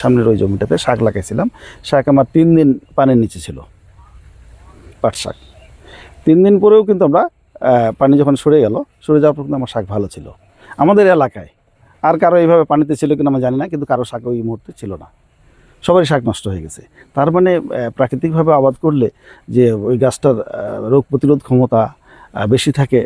সামনের ওই জমিটাতে শাক লাগাইছিলাম। শাক আমার তিন দিন পানির নিচে ছিল, পাট শাক। তিন দিন পরেও কিন্তু আমরা পানি যখন সরে গেল, সরে যাওয়ার পর কিন্তু আমার শাক ভালো ছিল। আমাদের এলাকায় আর কারও এইভাবে পানিতে ছিল কিনা আমি জানি না, কিন্তু কারও শাক ওই মুহূর্তে ছিল না। সবারই শাক নষ্ট হয়ে গেছে। তার মানে প্রাকৃতিকভাবে আবাদ করলে যে ওই গাছটার রোগ প্রতিরোধ ক্ষমতা বেশি থাকে।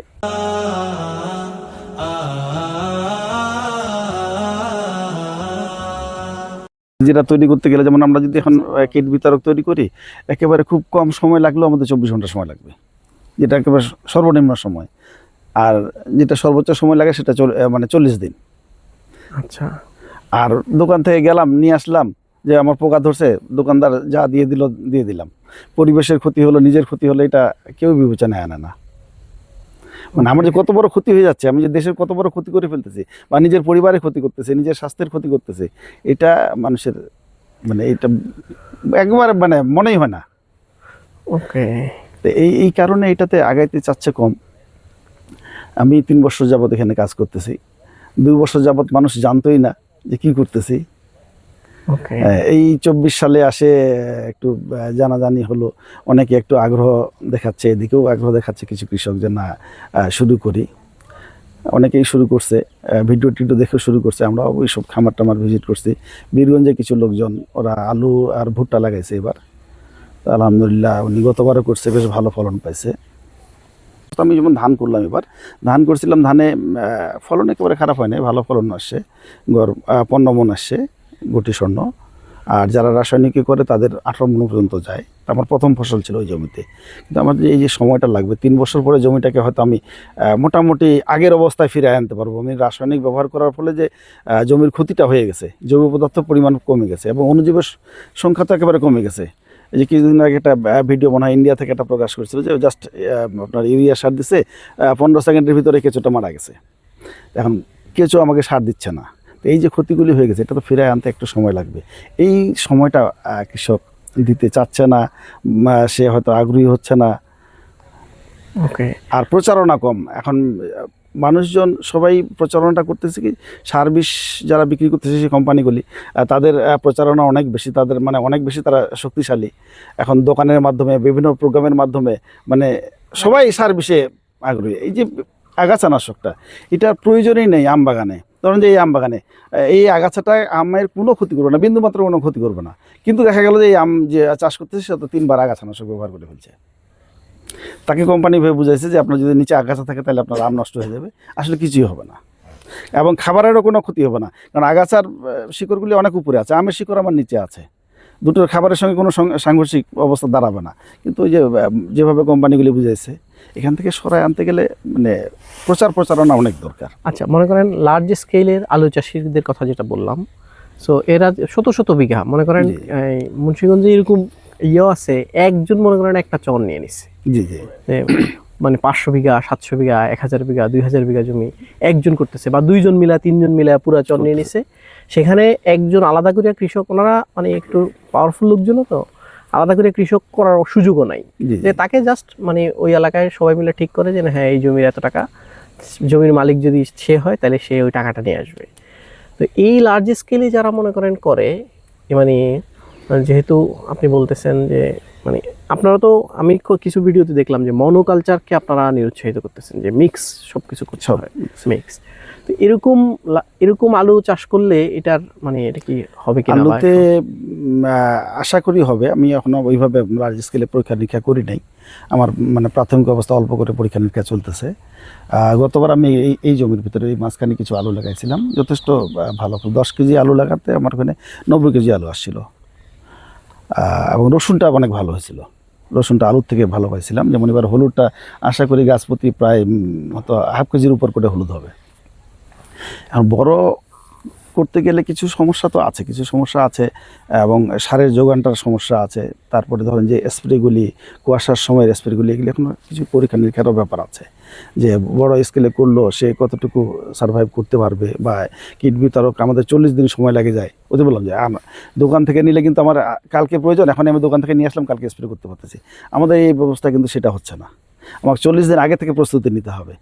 যেটা তৈরি করতে গেলে যেমন আমরা যদি এখন কিট বিতরক তৈরি করি একেবারে খুব কম সময় লাগলেও আমাদের চব্বিশ ঘণ্টা সময় লাগবে। যেটা একেবারে সর্বনিম্ন সময়। আর যেটা সর্বোচ্চ সময় লাগে সেটা মানে চল্লিশ দিন। আচ্ছা। আর দোকান থেকে গেলাম নিয়ে আসলাম যে আমার পোকা ধরছে দোকানদার যা দিয়ে দিল দিয়ে দিলাম। পরিবেশের ক্ষতি হলো নিজের ক্ষতি হলো এটা কেউ বিবেচনায় আনে না। মানে আমার যে কত বড় ক্ষতি হয়ে যাচ্ছে আমি যে দেশের কত বড় ক্ষতি করে ফেলতেছি বা নিজের পরিবারের ক্ষতি করতেছে নিজের স্বাস্থ্যের ক্ষতি করতেছে এটা মানুষের মানে এটা একবার মানে মনেই হয় না। ওকে। তো এই এই কারণে এটাতে আগাইতে চাচ্ছে কম। আমি তিন বছর যাবত এখানে কাজ করতেছি। দুই বছর যাবত মানুষ জানতোই না যে কি করতেছি। এই চব্বিশ সালে আসে একটু জানাজানি হলো। অনেকে একটু আগ্রহ দেখাচ্ছে এদিকেও আগ্রহ দেখাচ্ছে কিছু কৃষক যে না শুরু করি। অনেকেই শুরু করছে ভিডিও টিডিও দেখে শুরু করছে আমরা ওই সব খামার টামার ভিজিট করছি। বীরগঞ্জে কিছু লোকজন ওরা আলু আর ভুট্টা লাগাইছে এবার। আলহামদুলিল্লাহ উনি গতবারও করছে বেশ ভালো ফলন পাইছে। আমি যেমন ধান করলাম এবার ধান করছিলাম ধানে ফলন একেবারে খারাপ হয় নাই ভালো ফলন আসছে। গড় আহ, পনেরো মন আসছে। গুটি স্বর্ণ। আর যারা রাসায়নিকে করে তাদের আঠারো মন পর্যন্ত যায়। আমার প্রথম ফসল ছিল ওই জমিতে। কিন্তু আমার এই যে সময়টা লাগবে, তিন বছর পরে জমিটাকে হয়তো আমি মোটামুটি আগের অবস্থায় ফিরে আনতে পারব। আমি রাসায়নিক ব্যবহার করার ফলে যে জমির ক্ষতিটা হয়ে গেছে, জৈব পদার্থ পরিমাণ কমে গেছে এবং অনুজীবের সংখ্যা তো একেবারে কমে গেছে। এই যে কিছুদিন আগে একটা ভিডিও মনে হয় ইন্ডিয়া থেকে একটা প্রকাশ করেছিল যে জাস্ট আপনার ইউরিয়া সার দিছে পনেরো সেকেন্ডের ভিতরে কেঁচোটা মারা গেছে। এখন কেঁচো আমাকে সার দিচ্ছে না। তো এই যে ক্ষতিগুলি হয়ে গেছে এটা তো ফিরে আনতে একটু সময় লাগবে। এই সময়টা কৃষক দিতে চাচ্ছে না সে হয়তো আগ্রহী হচ্ছে না। ওকে। আর প্রচারণা কম। এখন মানুষজন সবাই প্রচারণাটা করতেছে কি সার বিষ যারা বিক্রি করতেছে সেই কোম্পানিগুলি তাদের প্রচারণা অনেক বেশি তাদের মানে অনেক বেশি তারা শক্তিশালী। এখন দোকানের মাধ্যমে বিভিন্ন প্রোগ্রামের মাধ্যমে মানে সবাই সার বিষে আগ্রহী। এই যে আগাছানাশকটা এটার প্রয়োজনই নেই আম বাগানে ধরুন যে এই আম বাগানে, এই আগাছাটা আমের কোনো ক্ষতি করবে না বিন্দুমাত্র কোনো ক্ষতি করবে না। কিন্তু দেখা গেল যে এই আম যে চাষ করতেছে সে তো তিনবার আগাছানাশক ব্যবহার করে ফেলছে। তাকে কোম্পানি ভেবে বুঝাইছে যে আপনার যদি নিচে আগাছা থাকে, তাহলে আপনার আম নষ্ট হয়ে যাবে। আসলে কিছুই হবে না। এবং খাবারেরও কোনো ক্ষতি হবে না। কারণ আগাছার শিকড়গুলি অনেক উপরে আছে, আমের শিকড় আমার নিচে আছে। দুটোর খাবারের সঙ্গে কোনো সাংঘর্ষিক অবস্থা দাঁড়াবে না। কিন্তু ওই যে যেভাবে কোম্পানিগুলি বুঝাইছে এখান থেকে সরাই আনতে গেলে মানে প্রচার প্রচারণা অনেক দরকার। আচ্ছা মনে করেন লার্জ স্কেলের আলু চাষিদের কথা যেটা বললাম সো এরা শত শত বিঘা মনে করেন মুন্সিগঞ্জে এরকম ইয়ে আছে একজন মনে করেন একটা চর নিয়ে নিচ্ছে জি জি। মানে পাঁচশো বিঘা সাতশো বিঘা এক হাজার বিঘা দুই হাজার বিঘা জমি একজন করতেছে বা দুইজন মিলা তিনজন মিলা পুরা চর নিয়ে নিছে। সেখানে একজন আলাদা করে কৃষক ওনারা মানে একটু পাওয়ারফুল লোকজনও তো। আলাদা করে কৃষক করার সুযোগও নাই। যে তাকে জাস্ট মানে ওই এলাকায় সবাই মিলে ঠিক করে যে না, হ্যাঁ এই জমির এত টাকা জমির মালিক যদি সে হয় তাহলে সে ওই টাকাটা নিয়ে আসবে। তো এই লার্জ স্কেলে যারা মনে করেন করে মানে যেহেতু আপনি বলতেছেন যে মানে আপনারা তো আমি কিছু ভিডিওতে দেখলাম যে মনোকালচারকে আপনারা নিরুৎসাহিত করতেছেন যে মিক্স সব কিছু করতে হয়। মিক্স তো এরকম এরকম আলু চাষ করলে এটার মানে এটা কি হবে কি আলুতে আশা করি হবে। আমি এখনও ওইভাবে লার্জ স্কেলে পরীক্ষা নিরীক্ষা করি নাই। আমার মানে প্রাথমিক অবস্থা অল্প করে পরীক্ষা নিরীক্ষা চলতেছে। গতবার আমি এই এই জমির ভিতরে এই মাঝখানে কিছু আলু লাগাইছিলাম। যথেষ্ট ভালো। দশ কেজি আলু লাগাতে আমার ওখানে নব্বই কেজি আলু আসছিল। এবং রসুনটা অনেক ভালো হয়েছিল। রসুনটা আলুর থেকে ভালো পাইছিলাম। যেমন এবার হলুদটা আশা করি গাছপতি প্রায় হয়তো হাফ কেজির উপর করে হলুদ হবে। এখন বড় করতে গেলে কিছু সমস্যা তো আছে, কিছু সমস্যা আছে, এবং সারের যোগানটার সমস্যা আছে। তারপরে ধরেন যে স্প্রেগুলি, কুয়াশার সময়ের স্প্রেগুলি, এগুলি এখন কিছু পরীক্ষা নিরীক্ষারও ব্যাপার আছে। যে বড় স্কেলে করল, সে কতটুকু সার্ভাইভ করতে পারবে বা কিট বিতরক আমাদের চল্লিশ দিন সময় লাগে যায়। ওতে বললাম যে দোকান থেকে নিলে কিন্তু আমার কালকে প্রয়োজন এখন আমি দোকান থেকে নিয়ে আসলাম, কালকে স্প্রে করতে পারতেছি। আমাদের এই ব্যবস্থা কিন্তু সেটা হচ্ছে না। আমাকে চল্লিশ দিন আগে থেকে প্রস্তুতি নিতে হবে।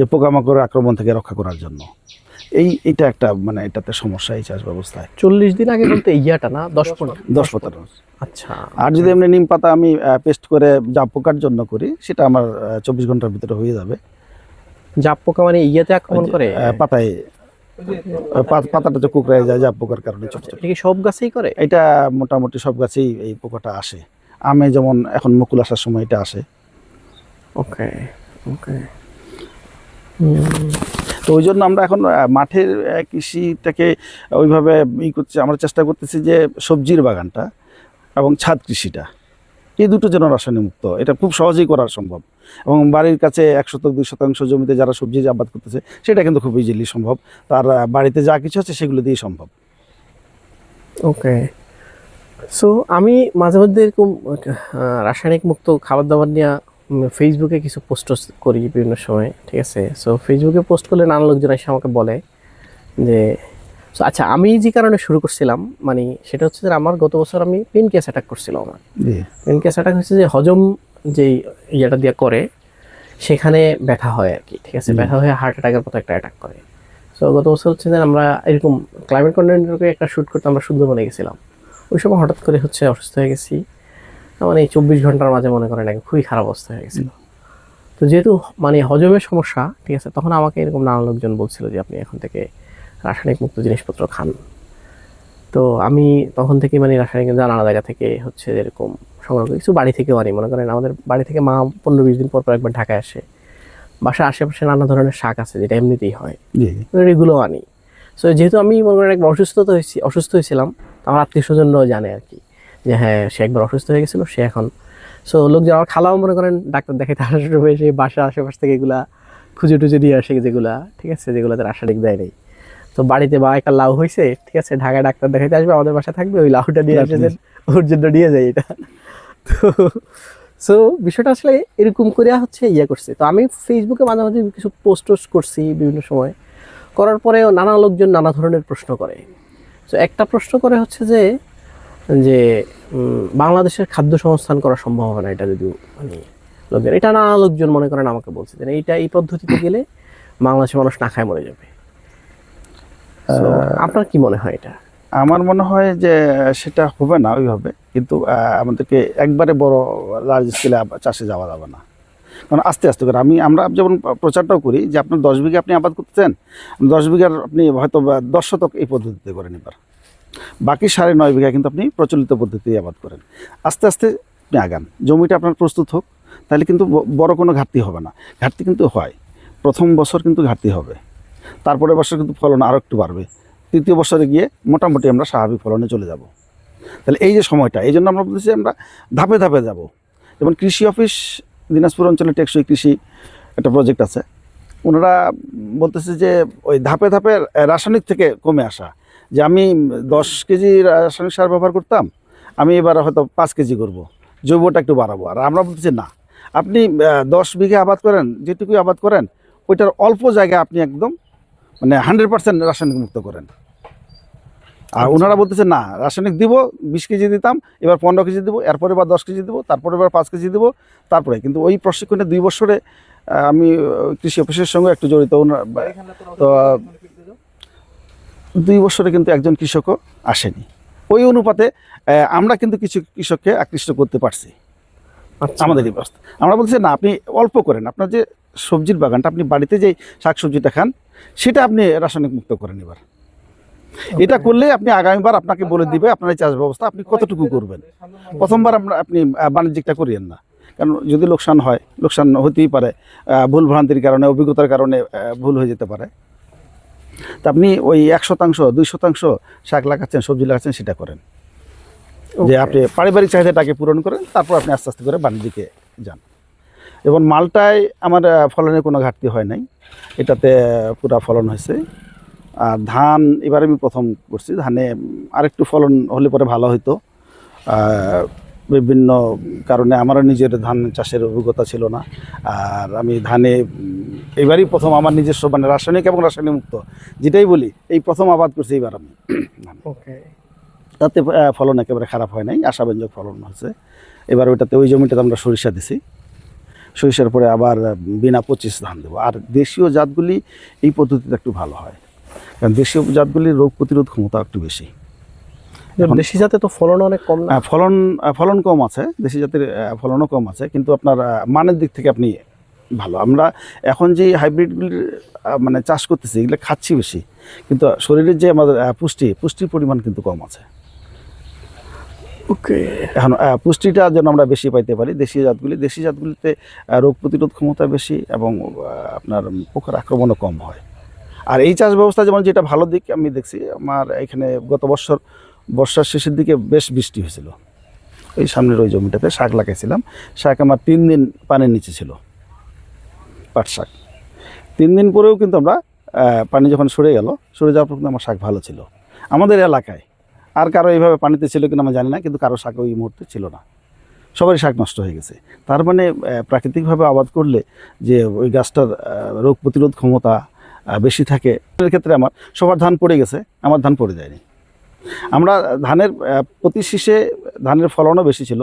যে পোকামাকড়ের আক্রমণ থেকে রক্ষা করার জন্য। এই এটা একটা মানে এটাতে সমস্যা এই চাষ ব্যবস্থায়। চল্লিশ দিন আগে বলতে ইয়াটা না? দশ পনেরো দশ পনেরো আচ্ছা। আর যদি এমনি নিম পাতা আমি পেস্ট করে জাপ পোকার জন্য করি সেটা আমার চব্বিশ ঘণ্টার ভিতরে হয়ে যাবে। জাপ পোকা মানে ইয়াতে আক্রমণ করে? পাতায় পাতাটা তো কুকড়ায় যায় জাপ পোকার কারণে ছোট ছোট। কি সব গাছেই করে? এটা মোটামুটি সব গাছেই এই পোকাটা আসে। আমে যেমন এখন মুকুল আসার সময় এটা আসে। ওকে ওকে। তো ওই জন্য আমরা এখন মাঠের কৃষিটাকে ওইভাবে ই করছি, আমরা চেষ্টা করতেছি যে সবজির বাগানটা এবং ছাদ কৃষিটা। এই দুটো যেন রাসায়নিক মুক্ত এটা খুব সহজেই করা সম্ভব। এবং বাড়ির কাছে এক শতক দুই শতাংশ জমিতে যারা সবজি আবাদ করতেছে, সেটা কিন্তু খুব ইজিলি সম্ভব। তার বাড়িতে যা কিছু আছে সেগুলো দিয়েই সম্ভব। ওকে। সো আমি মাঝে মধ্যে এরকম রাসায়নিক মুক্ত খাবার দাবার নিয়ে ফেসবুকে কিছু পোস্ট করি বিভিন্ন সময় ঠিক আছে? সো ফেসবুকে পোস্ট করলে নানা লোকজন এসে আমাকে বলে যে so আচ্ছা আমি যে কারণে শুরু করছিলাম মানে সেটা হচ্ছে যে আমার গত বছর আমি পেন কেস অ্যাটাক করছিলাম আমার। পেন কেস অ্যাটাক হচ্ছে যে হজম যেই ইয়েটা দিয়ে করে সেখানে ব্যথা হয় আর কি ঠিক আছে। ব্যথা হয়ে হার্ট অ্যাটাকের মতো একটা অ্যাটাক করে। সো গত বছর হচ্ছে যে আমরা এরকম ক্লাইমেট কন্টেন্টকে একটা শ্যুট করতে আমরা সুন্দরবনে গেছিলাম। ওই সময় হঠাৎ করে হচ্ছে অসুস্থ হয়ে গেছি। মানে এই চব্বিশ ঘণ্টার মাঝে মনে করেন একটা খুবই খারাপ অবস্থা হয়ে গেছিল। তো যেহেতু মানে হজমের সমস্যা ঠিক আছে তখন আমাকে এরকম নানা লোকজন বলছিল যে আপনি এখন থেকে রাসায়নিক মুক্ত জিনিসপত্র খান। তো আমি তখন থেকে মানে রাসায়নিক নানা জায়গা থেকে হচ্ছে এরকম সংগ্রহ করি। কিছু বাড়ি থেকেও আনি। মনে করেন আমাদের বাড়ি থেকে মা পনেরো বিশ দিন পর পর একবার ঢাকায় আসে। বাসার আশেপাশে নানা ধরনের শাক আছে যেটা এমনিতেই হয়। এগুলো আনি। সো যেহেতু আমি মনে করেন একবার অসুস্থ তো হয়েছি অসুস্থ হয়েছিলাম আমার আত্মীয় স্বজনরাও জানে আর কি। যে হ্যাঁ সে একবার অসুস্থ হয়ে গেছিল সে এখন। সো লোকজন আমার খালাও মনে করেন ডাক্তার দেখে তার এসে বাসা আশেপাশ থেকে এগুলা খুঁজে টুজে দিয়ে আসে যেগুলা ঠিক আছে যেগুলোতে রাসায়নিক দেয় নেই। তো বাড়িতে বা একটা লাউ হয়েছে ঠিক আছে ঢাকায় ডাক্তার দেখাইতে আসবে আমাদের বাসা থাকবে ওই লাউটা নিয়ে আসে ওর জন্য নিয়ে যায় এটা। তো সো বিষয়টা আসলে এরকম করে হচ্ছে ইয়ে করছে। তো আমি ফেসবুকে মাঝে মাঝে কিছু পোস্ট টোস্ট করছি বিভিন্ন সময়। করার পরেও নানা লোকজন নানা ধরনের প্রশ্ন করে। তো একটা প্রশ্ন করে হচ্ছে যে যে বাংলাদেশের খাদ্য সংস্থান করা সম্ভব হবে না এটা যদি মানে লোকজন এটা নানা লোকজন মনে করেন আমাকে বলছে যে এইটা এই পদ্ধতিতে গেলে বাংলাদেশের মানুষ না খায় মরে যাবে। আপনার কি মনে হয় এটা? আমার মনে হয় যে সেটা হবে না ওইভাবে কিন্তু আমাদেরকে একবারে বড় লার্জ স্কেলে চাষে যাওয়া যাবে না। কারণ আস্তে আস্তে করে আমি আমরা যেমন প্রচারটাও করি যে আপনার দশ বিঘা আপনি আবাদ করতেছেন দশ বিঘার আপনি হয়তো দশ শতক এই পদ্ধতিতে করেন এবার। বাকি সাড়ে নয় বিঘা কিন্তু আপনি প্রচলিত পদ্ধতিতে আবাদ করেন। আস্তে আস্তে আপনি আগান। জমিটা আপনার প্রস্তুত হোক, তাহলে কিন্তু বড় কোনো ঘাটতি হবে না। ঘাটতি কিন্তু হয়। প্রথম বছর কিন্তু ঘাটতি হবে। তারপরে বছর কিন্তু ফলন আরও একটু বাড়বে। তৃতীয় বছরে গিয়ে মোটামুটি আমরা স্বাভাবিক ফলনে চলে যাব। তাহলে এই যে সময়টা, এই জন্য আমরা বলতেছি আমরা ধাপে ধাপে যাব। যেমন কৃষি অফিস, দিনাজপুর অঞ্চলে টেকসই কৃষি একটা প্রজেক্ট আছে। ওনারা বলতেছে যে ওই ধাপে ধাপে রাসায়নিক থেকে কমে আসা। যে আমি দশ কেজি রাসায়নিক সার ব্যবহার করতাম আমি এবার হয়তো পাঁচ কেজি করব। জৈবটা একটু বাড়াবো। আর আমরা বলতেছি না আপনি দশ বিঘে আবাদ করেন যেটুকুই আবাদ করেন ওইটার অল্প জায়গায় আপনি একদম মানে হান্ড্রেড পার্সেন্ট রাসায়নিক মুক্ত করেন। আর ওনারা বলতেছে না রাসায়নিক দিব বিশ কেজি দিতাম এবার পনেরো কেজি দিব এরপরে এবার দশ কেজি দিব তারপরে এবার পাঁচ কেজি দিব তারপরে। কিন্তু ওই প্রশিক্ষণে দুই বছরে আমি কৃষি অফিসের সঙ্গে একটু জড়িত ওনারা তো দুই বছরে কিন্তু একজন কৃষকও আসেনি। ওই অনুপাতে আমরা কিন্তু কিছু কৃষককে আকৃষ্ট করতে পারছি। আচ্ছা। আমাদের এই ব্যবস্থা। আমরা বলছি না আপনি অল্প করেন। আপনার যে সবজির বাগানটা আপনি বাড়িতে যে শাক সবজিটা খান সেটা আপনি রাসায়নিক মুক্ত করেন এবার। এটা করলে আপনি আগামীবার আপনাকে বলে দিবে আপনার এই চাষ ব্যবস্থা আপনি কতটুকু করবেন। প্রথমবার আমরা আপনি বাণিজ্যিকটা করিয়েন না। কারণ যদি লোকসান হয় লোকসান হতেই পারে ভুল ভ্রান্তির কারণে অভিজ্ঞতার কারণে ভুল হয়ে যেতে পারে। তা আপনি ওই এক শতাংশ দুই শতাংশ শাক লাগাচ্ছেন সবজি লাগাচ্ছেন সেটা করেন। যে আপনি পারিবারিক চাহিদাটাকে পূরণ করেন তারপর আপনি আস্তে আস্তে করে বাণিজ্যিকে যান। এবং মালটায় আমার ফলনের কোনো ঘাটতি হয় নাই। এটাতে পুরা ফলন হয়েছে। আর ধান এবার আমি প্রথম করছি। ধানে আরেকটু ফলন হলে পরে ভালো হতো বিভিন্ন কারণে আমারও নিজের ধান চাষের অভিজ্ঞতা ছিল না। আর আমি ধানে এবারই প্রথম আমার নিজস্ব মানে রাসায়নিক এবং রাসায়নিক মুক্ত। যেটাই বলি এই প্রথম আবাদ করছি এবার আমি। ওকে। তাতে ফলন একেবারে খারাপ হয় নাই আশাব্যঞ্জক ফলন হয়েছে। এবার ওইটাতে ওই জমিটাতে আমরা সরিষা দিছি। সরিষার পরে আবার বিনা পঁচিশ ধান দেবো। আর দেশীয় জাতগুলি এই পদ্ধতিতে একটু ভালো হয়। কারণ দেশীয় জাতগুলির রোগ প্রতিরোধ ক্ষমতা একটু বেশি। দেশি জাতে তো ফলন অনেক কম না? ফলন ফলন কম আছে দেশি জাতের ফলনও কম আছে কিন্তু আপনার মানের দিক থেকে আপনি ভালো। আমরা এখন যে হাইব্রিডগুলির মানে চাষ করতেছি এগুলো খাচ্ছি বেশি কিন্তু শরীরের যে আমাদের পুষ্টি পুষ্টির পরিমাণ কিন্তু কম আছে। ওকে। এখন পুষ্টিটা যেন আমরা বেশি পাইতে পারি দেশি জাতগুলি দেশি জাতগুলিতে রোগ প্রতিরোধ ক্ষমতা বেশি এবং আপনার পোকার আক্রমণও কম হয়। আর এই চাষ ব্যবস্থা যেমন যেটা ভালো দিক আমি দেখছি আমার এখানে গত বছর বর্ষার শেষের দিকে বেশ বৃষ্টি হয়েছিল। ওই সামনের ওই জমিটাতে শাক লাগাইছিলাম। শাক আমার তিন দিন পানির নিচে ছিল, পাট শাক। তিন দিন পরেও কিন্তু আমরা পানি যখন সরে গেল, সরে যাওয়ার পর কিন্তু আমার শাক ভালো ছিল। আমাদের এলাকায় আর কারও এইভাবে পানিতে ছিল কিনা আমি জানি না, কিন্তু কারও শাক ওই মুহূর্তে ছিল না। সবারই শাক নষ্ট হয়ে গেছে। তার মানে প্রাকৃতিকভাবে আবাদ করলে যে ওই গাছটার রোগ প্রতিরোধ ক্ষমতা বেশি থাকে, এর ক্ষেত্রে আমার, সবার ধান পড়ে গেছে, আমার ধান পড়ে যায়নি। আমরা ধানের প্রতি শীষে ধানের ফলনও বেশি ছিল।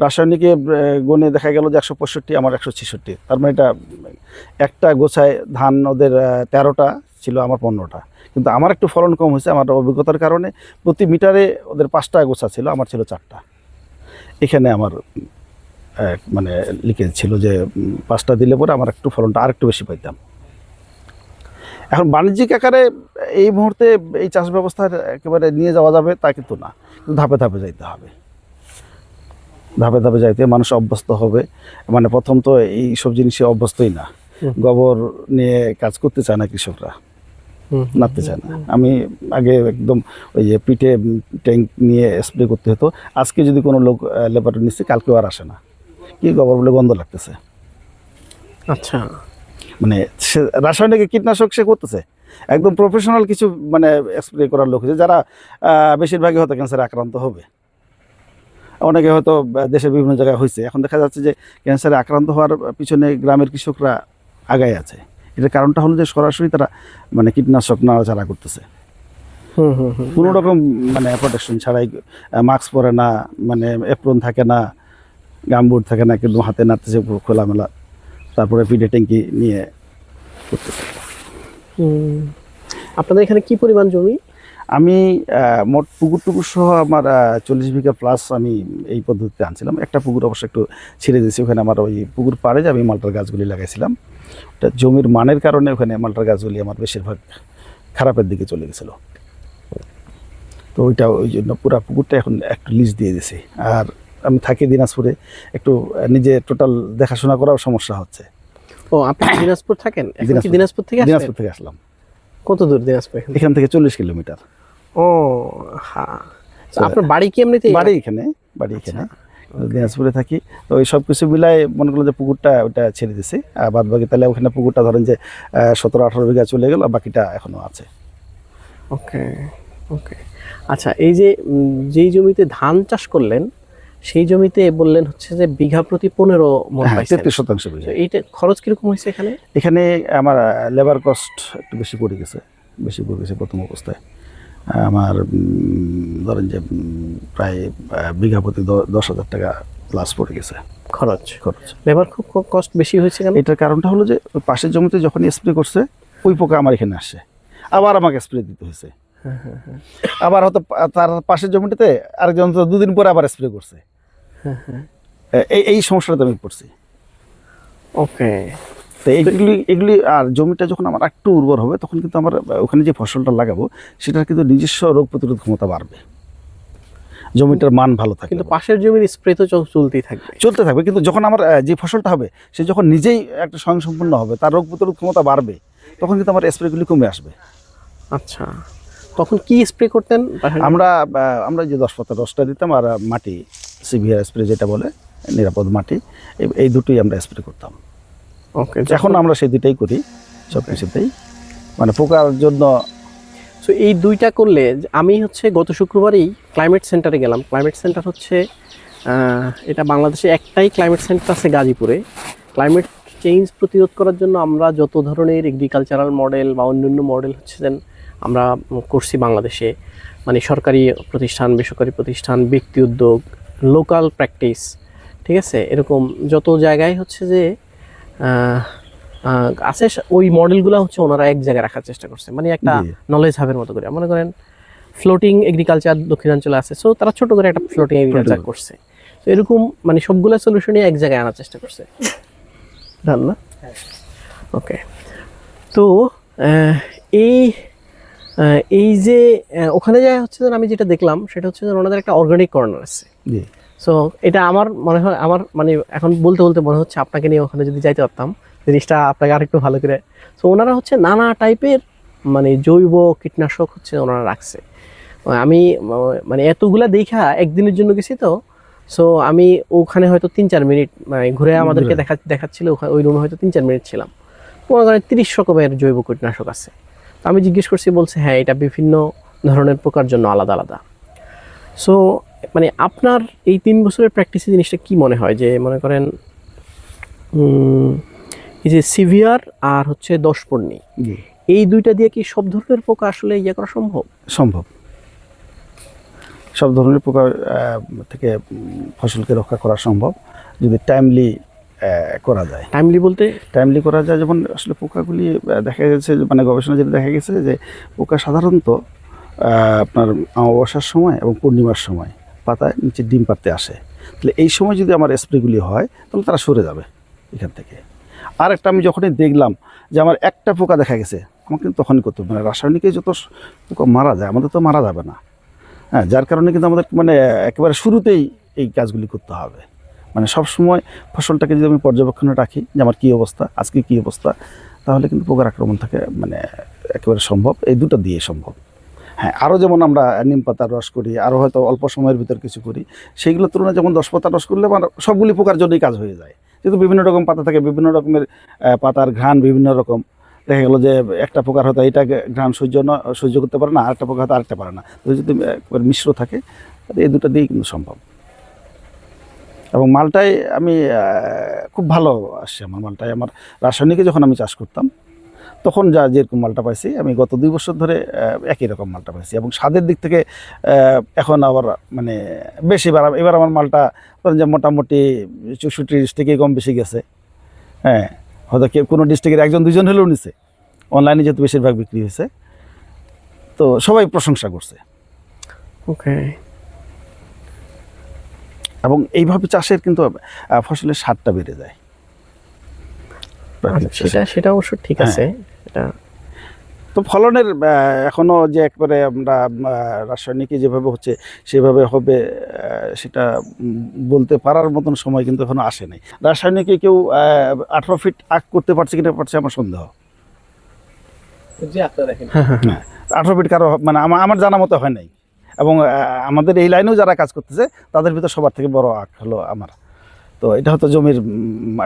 রাসায়নিকে গুণে দেখা গেল যে একশো পঁয়ষট্টি, আমার একশো ছেষট্টি। তার মানে এটা, একটা গোছায় ধান ওদের তেরোটা ছিল, আমার পনেরোটা। কিন্তু আমার একটু ফলন কম হয়েছে আমার অভিজ্ঞতার কারণে। প্রতি মিটারে ওদের পাঁচটা গোছা ছিল, আমার ছিল চারটা। এখানে আমার মানে লিকেজ ছিল যে পাঁচটা দিলে পরে আমার একটু ফলনটা আর একটু বেশি পাইতাম। এখন বাণিজ্যিক আকারে এই মুহূর্তে এই চাষ ব্যবস্থা একেবারে নিয়ে যাওয়া যাবে তা কিন্তু না। কিন্তু ধাপে ধাপে যাইতে হবে। ধাপে ধাপে যাইতে মানুষ অভ্যস্ত হবে। মানে প্রথম তো এই সব জিনিসে অভ্যস্তই না। গোবর নিয়ে কাজ করতে চায় না কৃষকরা। নাড়তে চায় না। আমি আগে একদম ওই যে পিঠে ট্যাঙ্ক নিয়ে স্প্রে করতে হতো। আজকে যদি কোনো লোক লেবার নিচ্ছে কালকেও আর আসে না। কি গোবর বলে গন্ধ লাগতেছে। আচ্ছা। মানে সে রাসায়নিক কীটনাশক সে করতেছে। একদম প্রফেশনাল কিছু মানে স্প্রে করার লোক যারা বেশিরভাগই হয়তো ক্যান্সারে আক্রান্ত হবে। অনেকে হয়তো দেশের বিভিন্ন জায়গায় হয়েছে এখন দেখা যাচ্ছে যে ক্যান্সারে আক্রান্ত হওয়ার পিছনে গ্রামের কৃষকরা আগায় আছে। এটার কারণটা হলো যে সরাসরি তারা মানে কীটনাশক নাড়াচাড়া করতেছে। হুম হুম হুম। কোনো রকম মানে প্রোটেকশন ছাড়াই মাস্ক পরে না মানে এপ্রন থাকে না গামবুট থাকে না কিন্তু হাতে নাড়তেছে খোলামেলা। তারপরে পিঠে ট্যাঙ্কি নিয়ে করতেছে। আপনাদের এখানে কি পরিমাণ জমি? আমি মোট পুকুর টুকুর সহ আমার চল্লিশ বিঘা প্লাস আমি এই পদ্ধতিতে আনছিলাম। একটা পুকুর অবশ্য একটু ছেড়ে দিয়েছি ওখানে আমার ওই পুকুর পাড়ে যে আমি মালটার গাছগুলি লাগাইছিলাম। ওটা জমির মানের কারণে ওখানে মালটার গাছগুলি আমার বেশিরভাগ খারাপের দিকে চলে গেছিল। তো ওইটা ওই জন্য পুরা পুকুরটা এখন একটু লিজ দিয়ে দিয়েছি। আর আমি থাকি দিনাজপুরে একটু নিজে টোটাল দেখাশোনা করাও সমস্যা হচ্ছে। ও আপনি দিনাজপুর থাকেন? দিনাজপুর। থেকে দিনাজপুর থেকে আসলাম। কত দূর দিনাজপুর এখান থেকে? চল্লিশ কিলোমিটার। ও হ্যাঁ আপনার বাড়ি কি এমনিতে বাড়ি এখানে বাড়ি এখানে। দিনাজপুরে থাকি। তো ওই সব কিছু মিলাই মনে করল যে পুকুরটা ওটা ছেড়ে দিছি। আর বাদ বাকি তাহলে ওখানে পুকুরটা ধরেন যে সতেরো আঠারো বিঘা চলে গেল বাকিটা এখনও আছে। ওকে ওকে। আচ্ছা এই যে যেই জমিতে ধান চাষ করলেন সেই জমিতে বললেন হচ্ছে যে বিঘা প্রতি পনেরো হ্যাঁ তেত্রিশ শতাংশ এইটা খরচ কীরকম হয়েছে এখানে? এখানে আমার লেবার কস্ট একটু বেশি পড়ে গেছে বেশি পড়ে গেছে প্রথম অবস্থায়। আমার ধরেন যে প্রায় বিঘা প্রতি দশ হাজার টাকা প্লাস পড়ে গেছে। খরচ। খরচ। লেবার খুব কষ্ট বেশি হয়েছে কেন? এটার কারণটা হলো যে পাশের জমিতে যখন স্প্রে করছে ওই পোকা আমার এখানে আসে। আবার আমাকে স্প্রে দিতে হয়েছে। আবার হয়তো তার পাশের জমিটাতে আরেকজন তো দুদিন পরে আবার স্প্রে করছে। এই এই সমস্যাটা আমি পড়ছি। ওকে তো এইগুলি এগুলি আর জমিটা যখন আমার একটু উর্বর হবে তখন কিন্তু আমার ওখানে যে ফসলটা লাগাবো সেটার কিন্তু নিজস্ব রোগ প্রতিরোধ ক্ষমতা বাড়বে। জমিটার মান ভালো থাকবে। কিন্তু পাশের জমির স্প্রে তো চলতেই থাকবে। চলতে থাকবে কিন্তু যখন আমার যে ফসলটা হবে সে যখন নিজেই একটা স্বয়ংসম্পূর্ণ হবে তার রোগ প্রতিরোধ ক্ষমতা বাড়বে তখন কিন্তু আমার স্প্রেগুলি কমে আসবে। আচ্ছা। তখন কি স্প্রে করতেন? আমরা আমরা যে দশ পাতা রসটা দিতাম আর মাটি সিভিয়ার স্প্রে যেটা বলে নিরাপদ মাটি এই- দুটোই আমরা স্প্রে করতাম। ওকে এখন আমরা সেই দুটাই করি সব কিছুতেই মানে পোকার জন্য সো এই দুইটা করলে আমি হচ্ছে গত শুক্রবারই ক্লাইমেট সেন্টারে গেলাম। ক্লাইমেট সেন্টার হচ্ছে এটা বাংলাদেশে একটাই ক্লাইমেট সেন্টার আছে গাজীপুরে। ক্লাইমেট চেঞ্জ প্রতিরোধ করার জন্য আমরা যত ধরনের এগ্রিকালচারাল মডেল বা অন্যান্য মডেল হচ্ছে যেন আমরা করছি বাংলাদেশে মানে সরকারি প্রতিষ্ঠান বেসরকারি প্রতিষ্ঠান ব্যক্তি উদ্যোগ লোকাল প্র্যাকটিস ঠিক আছে? এরকম যত জায়গায় হচ্ছে যে আছে ওই মডেলগুলো হচ্ছে ওনারা এক জায়গায় রাখার চেষ্টা করছে। মানে একটা নলেজ হাবের মতো করে। মনে করেন ফ্লোটিং এগ্রিকালচার দক্ষিণাঞ্চলে আছে সো তারা ছোট করে একটা ফ্লোটিং এগ্রিকালচার করছে। তো এরকম মানে সবগুলো সলিউশনই এক জায়গায় আনার চেষ্টা করছে। না? ওকে তো এই এই যে ওখানে যা হচ্ছে যে আমি যেটা দেখলাম সেটা হচ্ছে যে ওনাদের একটা অর্গানিক কর্নার আছে। সো এটা আমার মনে হয় আমার মানে এখন বলতে বলতে মনে হচ্ছে আপনাকে নিয়ে ওখানে যদি যাইতে পারতাম জিনিসটা আপনাকে আরেকটু ভালো করে। সো ওনারা হচ্ছে নানা টাইপের মানে জৈব কীটনাশক হচ্ছে ওনারা রাখছে। আমি মানে এতগুলা দেখা একদিনের জন্য গেছি তো। সো আমি ওখানে হয়তো তিন চার মিনিট মানে ঘুরে আমাদেরকে দেখা দেখাচ্ছিল ওখানে ওই রুমে হয়তো তিন চার মিনিট ছিলাম। মনে করেন তিরিশ রকমের জৈব কীটনাশক আছে। আমি জিজ্ঞেস করছি বলছে হ্যাঁ এটা বিভিন্ন ধরনের পোকার জন্য আলাদা আলাদা। সো মানে আপনার এই তিন বছরের প্র্যাকটিসে জিনিসটা কি মনে হয়? যে মনে করেন এই যে সিভিয়ার আর হচ্ছে দশপর্ণী এই দুইটা দিয়ে কি সব ধরনের পোকা আসলে ইয়ে করা সম্ভব? সম্ভব। সব ধরনের পোকা থেকে ফসলকে রক্ষা করা সম্ভব। যদি টাইমলি করা যায়। টাইমলি বলতে? টাইমলি করা যায়। যেমন আসলে পোকাগুলি দেখা গেছে মানে গবেষণা যেটা দেখা গেছে যে পোকা সাধারণত আপনার অমাবস্যার সময় এবং পূর্ণিমার সময় পাতায় নিচে ডিম পাড়তে আসে। তাহলে এই সময় যদি আমার স্প্রেগুলি হয় তাহলে তারা সরে যাবে এখান থেকে। আর একটা আমি যখনই দেখলাম যে আমার একটা পোকা দেখা গেছে আমাকে কিন্তু তখনই করতে হবে। মানে রাসায়নিকে যত পোকা মারা যায় আমাদের তো মারা যাবে না। হ্যাঁ যার কারণে কিন্তু আমাদের মানে একেবারে শুরুতেই এই কাজগুলি করতে হবে। মানে সব সময় ফসলটাকে যদি আমি পর্যবেক্ষণে রাখি যে আমার কী অবস্থা, আজকে কী অবস্থা, তাহলে কিন্তু পোকার আক্রমণ থাকে মানে একেবারে সম্ভব। এই দুটো দিয়ে সম্ভব। হ্যাঁ আরও যেমন আমরা নিম পাতার রস করি, আরও হয়তো অল্প সময়ের ভিতর কিছু করি, সেইগুলোর তুলনায় যেমন দশ পাতার রস করলে আমার সবগুলি পোকার জন্যই কাজ হয়ে যায়। যেহেতু বিভিন্ন রকম পাতা থাকে, বিভিন্ন রকমের পাতার ঘ্রাণ বিভিন্ন রকম। দেখা গেলো যে একটা পোকার হয়তো এইটা ঘ্রাণ সহ্য না, সহ্য করতে পারে না, আরেকটা পোকা হয়তো আরেকটা পারে না। তো যদি মিশ্র থাকে এই দুটো দিয়েই কিন্তু সম্ভব। এবং মালটায় আমি খুব ভালো আসছে আমার মালটায় আমার রাসায়নিকে যখন আমি চাষ করতাম, তখন যা যেরকম মালটা পাইছি, আমি গত দুই বছর ধরে একই রকম মালটা পাইছি। এবং স্বাদের দিক থেকে এখন আবার মানে বেশি এবার এবার আমার মালটা যে মোটামুটি চৌষট্টি থেকে কম বেশি গেছে। হ্যাঁ হয়তো কেউ কোনো ডিস্ট্রিক্টের একজন দুজন হলেও নিছে। অনলাইনে যেহেতু বেশিরভাগ বিক্রি হয়েছে। তো সবাই প্রশংসা করছে। ওকে এবং এইভাবে চাষের কিন্তু ফসলের স্বাদটা বেড়ে যায়। সেটা সেটা অবশ্য ঠিক আছে। এটা তো ফলনের এখনও যে একবারে আমরা আহ, রাসায়নিকে যেভাবে হচ্ছে সেভাবে হবে সেটা বলতে পারার মতন সময় কিন্তু এখনও আসে নাই। রাসায়নিকে কেউ আঠারো ফিট আগ করতে পারছে কিনা পারছে আমার সন্দেহ। হ্যাঁ আঠারো ফিট কারও মানে আমার আমার জানা মতো হয় নাই। এবং আমাদের এই লাইনেও যারা কাজ করতেছে, তাদের ভিতর সবার থেকে বড় আঁক হলো আমার। তো এটা হয়তো জমির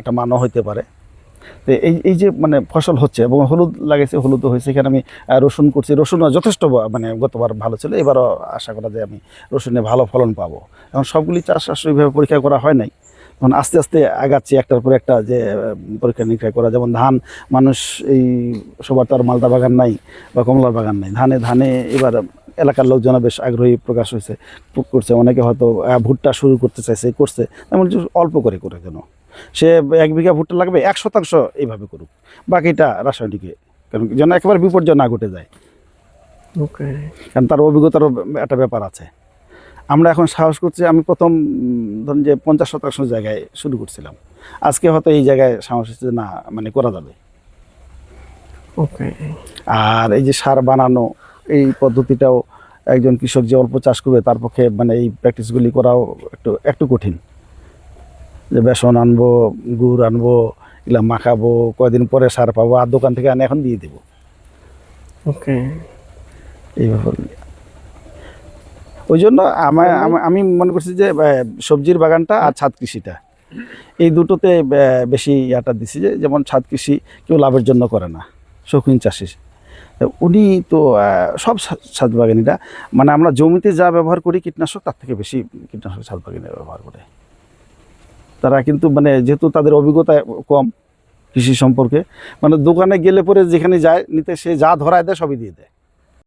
একটা মানও হইতে পারে। তো এই এই যে মানে ফসল হচ্ছে এবং হলুদ লাগাইছে, হলুদও হয়েছে, এখানে আমি রসুন করছি। রসুনও যথেষ্ট মানে গতবার ভালো ছিল, এবারও আশা করা যায় আমি রসুনে ভালো ফলন পাবো। এখন সবগুলি চাষ আসলে পরীক্ষা করা হয় নাই। তখন আস্তে আস্তে আগাচ্ছি একটার পর একটা যে পরীক্ষা নিরীক্ষা করা। যেমন ধান মানুষ এই সবার তো আর মালদা বাগান নাই বা কমলার বাগান নাই। ধানে ধানে এবার এলাকার লোকজন বেশ আগ্রহী প্রকাশ হয়েছে করছে। অনেকে হয়তো ভুট্টা শুরু করতে চাইছে করছে। এমন যে অল্প করে করে কেন? সে এক বিঘা ভুট্টা লাগবে এক শতাংশ এইভাবে করুক। বাকিটা রাসায়নিকে কারণ যেন একেবারে বিপর্যয় না ঘটে যায়। ওকে কারণ তার অভিজ্ঞতারও একটা ব্যাপার আছে। আমরা এখন সাহস করছি আমি প্রথম ধরুন যে পঞ্চাশ শতাংশ জায়গায় শুরু করছিলাম। আজকে হয়তো এই জায়গায় সাহস হচ্ছে না মানে করা যাবে। ওকে। আর এই যে সার বানানো এই পদ্ধতিটাও একজন কৃষক যে অল্প চাষ করবে তার পক্ষে মানে এই প্র্যাকটিসগুলি করাও একটু একটু কঠিন। যে বেসন আনব গুড় আনব এগুলা মাখাবো কয়দিন পরে সার পাবো আর দোকান থেকে আনে এখন দিয়ে দেবো। ওকে। এই ব্যাপার। ওই জন্য আমার আমি মনে করছি যে সবজির বাগানটা আর ছাদ কৃষিটা। এই দুটোতে বেশি ইয়াটা দিছি যে যেমন ছাদ কৃষি কেউ লাভের জন্য করে না শৌখিন চাষি। উনি তো সব ছাদ বাগানিরা মানে আমরা জমিতে যা ব্যবহার করি কীটনাশক তার থেকে বেশি কীটনাশক ছাদ বাগানিরা ব্যবহার করে। তারা কিন্তু মানে যেহেতু তাদের অভিজ্ঞতা কম কৃষি সম্পর্কে মানে দোকানে গেলে পরে যেখানে যায় নিতে সে যা ধরায় দেয় সবই দিয়ে দেয়।